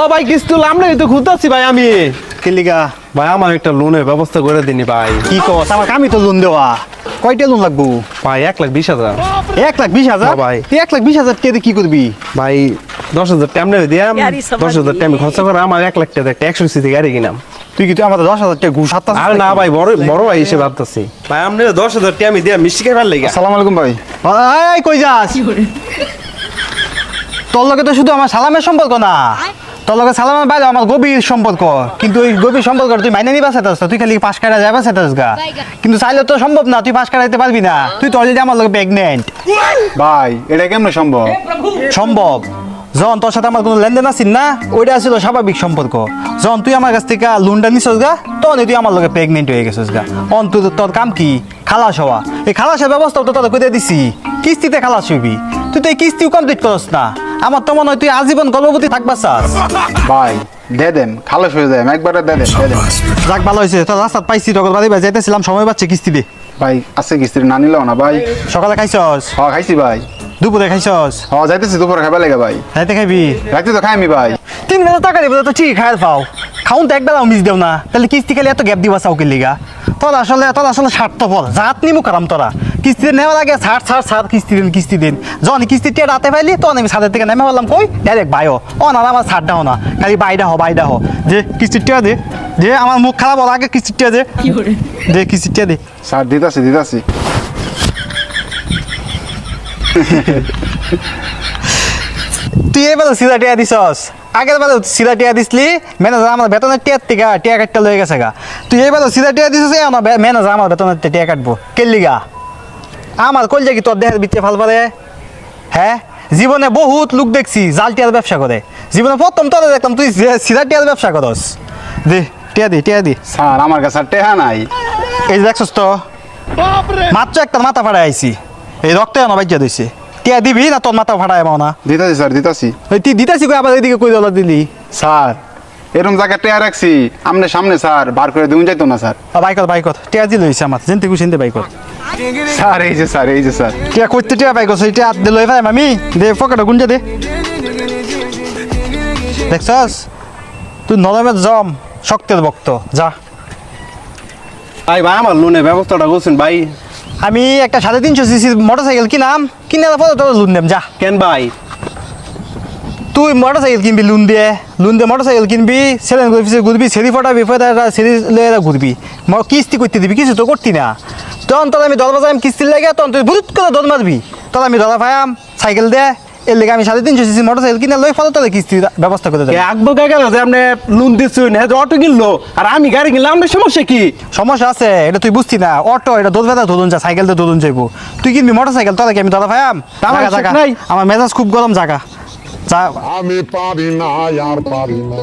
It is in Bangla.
ও ভাই কিস্তু আমরা তো খুঁজতেছি ভাই আমি। কেলিগা ভাই আমার একটা লোনের ব্যবস্থা করে দিনি ভাই। কি কস? আমার আমি তো লোন দেওয়া। কয়টা লোন লাগবো? ভাই এক লাখ বিশ হাজার। এক লাখ বিশ হাজার? ভাই। তুই এক লাখ বিশ হাজার কেটে কি করবি? ভাই দশ হাজার টাইম টাইমে দিয়াম দশ হাজার টাইম খরচা করে আমার এক লাখ টাকা একটা একশো সিসি গাড়ি কিনাম। তুই কিন্তু আমাদের দশ হাজার টাকা ঘুষ হাতাস আরে না ভাই বড় বড় ভাই হিসেবে ভাবতেছি। ভাই আপনি দশ হাজার টাকা আমি দিয়া মিষ্টি খাই ভালো লাগে আসসালামু আলাইকুম ভাই। ভাই কই যাস? তোর লগে তো শুধু আমার সালামের সম্পর্ক না। তোর লগে সালামের বাইরে আমার গভীর সম্পর্ক। কিন্তু ওই গভীর সম্পর্ক তুই মাইনে নিবা সেটাস তুই খালি পাশ কাটা যাবা সেটাস গা। কিন্তু চাইলে তো সম্ভব না তুই পাশ কাটাইতে পারবি না। তুই তো অলরেডি আমার লগে প্রেগনেন্ট ভাই এটা কেমন সম্ভব? সম্ভব। যখন তোর সাথে আমার কোনো লেনদেন আছিস না? ওইটা ছিল স্বাভাবিক সম্পর্ক। যখন তুই আমার কাছ থেকে লোনটা নিছস গা? তখন তুই আমার লগে প্রেগনেন্ট হয়ে গেছিস গা। অন তুই তোর কাম কি? খালাস হওয়া। এই খালাসের ব্যবস্থা তো তোর করে দিছি। কিস্তিতে খালাস হইবি। তুই তো এই কিস্তিও কমপ্লিট করস না। আমার তো মনে হয় তুই আজীবন গর্ভবতী থাকবা চাস ভাই দে দেন খালাস হয়ে যায় একবারে দে দেন দে দেন। যাক ভালো হয়েছে। তোর রাস্তা পাইছি তখন বাড়ি বাড়ি যাইতেছিলাম সময় পাচ্ছে কিস্তি দে। ভাই আছে কিস্তির না নিলেও না ভাই। সকালে খাইছস? হ খাইছি ভাই। দুপুরে খাইছস? হ যাইতেছি দুপুরে খাবার লেগে ভাই। রাইতে খাইবি? রাখতে তো খাই আমি ভাই। তিন বেলা টাকা দিব তো ঠিক খায়ার পাও। খাউন তো একবেলাও মিস দেও না। তাহলে কিস্তি খালি এত গ্যাপ দিবা চাউকের লিগা। তোর আসলে তোর আসলে স্বার্থপর। জাত নিমু কারাম তোরা। কিস্তি নেওয়ার আগে ছাড় ছাড় ছাড় কিস্তি দিন কিস্তি দিন। যখন কিস্তি টিয়া রাতে পাইলি তখন আমি ছাদের থেকে নেমে বললাম কই? ডাইরেক্ট বাইও ও না আমার ছাড় দাও না। খালি বাইডা হ বাইডা হ যে কিস্তি টিয়া দে। যে আমার মুখ খারাপ হল আগে কিস্তি টিয়া দে। দে কিস্তি টিয়া দে। স্যার দিতাছি দিতাছি। তুই এবার সিধা টিয়া দিছস? আগের বার সিধা টিয়া দিসলি ম্যানেজার আমার বেতনের টিয়ার থেকে টিয়া কাটতে লয়ে গেছে গা। তুই এবার সিধা টিয়া দিছিস আমার ম্যানেজার আমার বেতনের টিয়া কাটবো। কেল্লিগা আমার কল কি তোর দেহের ভিতরে ফাল পারে? হ্যাঁ? জীবনে বহুত লোক দেখছি জাল টিয়ার ব্যবসা করে। জীবনে প্রথম তোরা দেখলাম তুই যে সিধা টিয়ার ব্যবসা করস। দে টিয়া দি টিয়া দি। স্যার আমার কাছে আর টেহা নাই। এই দেখছস তো মাত্র একটা মাথা ফাড়াই আইছি। এই রক্ত এনে বাজ্যা দিছে। টিয়া দিবি না তোর মাথা ফাড়াই এমন না। দিতাছি স্যার দিতাছি। ওই তুই দিতেছি কই আবার এদিকে কই দলা দিলি। স্যার এরকম জায়গায় টেহা রাখছি আমনে সামনে স্যার বার করে দিন যাইতো না স্যার বাইকত বাইকত। টিয়া দিল হইছে আমার যেনতে কুছিনতে বাইকত। স্যার এই যে স্যার এই যে স্যার টিয়া কইতে টিয়া বাইকত সেই টিয়া দিল ভাই মামি। দে পকেটে গুঞ্জে দে। দেখছস তুই নরমের জম শক্তের ভক্ত যা। ভাই ভাই আমার লোনের ব্যবস্থাটা করছেন ভাই। আমি একটা সাড়ে তিনশো সিসি মোটরসাইকেল কিনাম কিনে পরে তোর লোন দেম যা। কেন ভাই? তুই মোটরসাইকেল কিনবি লোন দিয়ে লোন দিয়ে মোটরসাইকেল কিনবি সেলেন ঘুরবি ঘুরবি সেরি ফটা বিফটা সেরি লয়ে ঘুরবি। কিস্তি করতে দিবি কিছু তো করতি না। তখন তোর আমি দল বাজাম কিস্তি লাগে তখন তুই বুধ করে দর মারবি। তোর আমি দরা পাইম সাইকেল দে। এর লেগে আমি সাড়ে তিনশো সিসি মোটর সাইকেল কিনে লই ফলে তোর কিস্তি ব্যবস্থা করে দেবে। আকবো গেল যে আপনি লোন হ্যাঁ যে অটো কিনলো। আর আমি গাড়ি কিনলাম আপনার সমস্যা কি? সমস্যা আছে এটা তুই বুঝতি না। অটো এটা দোল বেদা ধরুন যা সাইকেল দিয়ে ধরুন যাইবো তুই কিনবি মোটর সাইকেল তোরা কি আমি জাগা, নাই। আমার মেজাজ খুব গরম জায়গা আমি পারি না আর পারি না।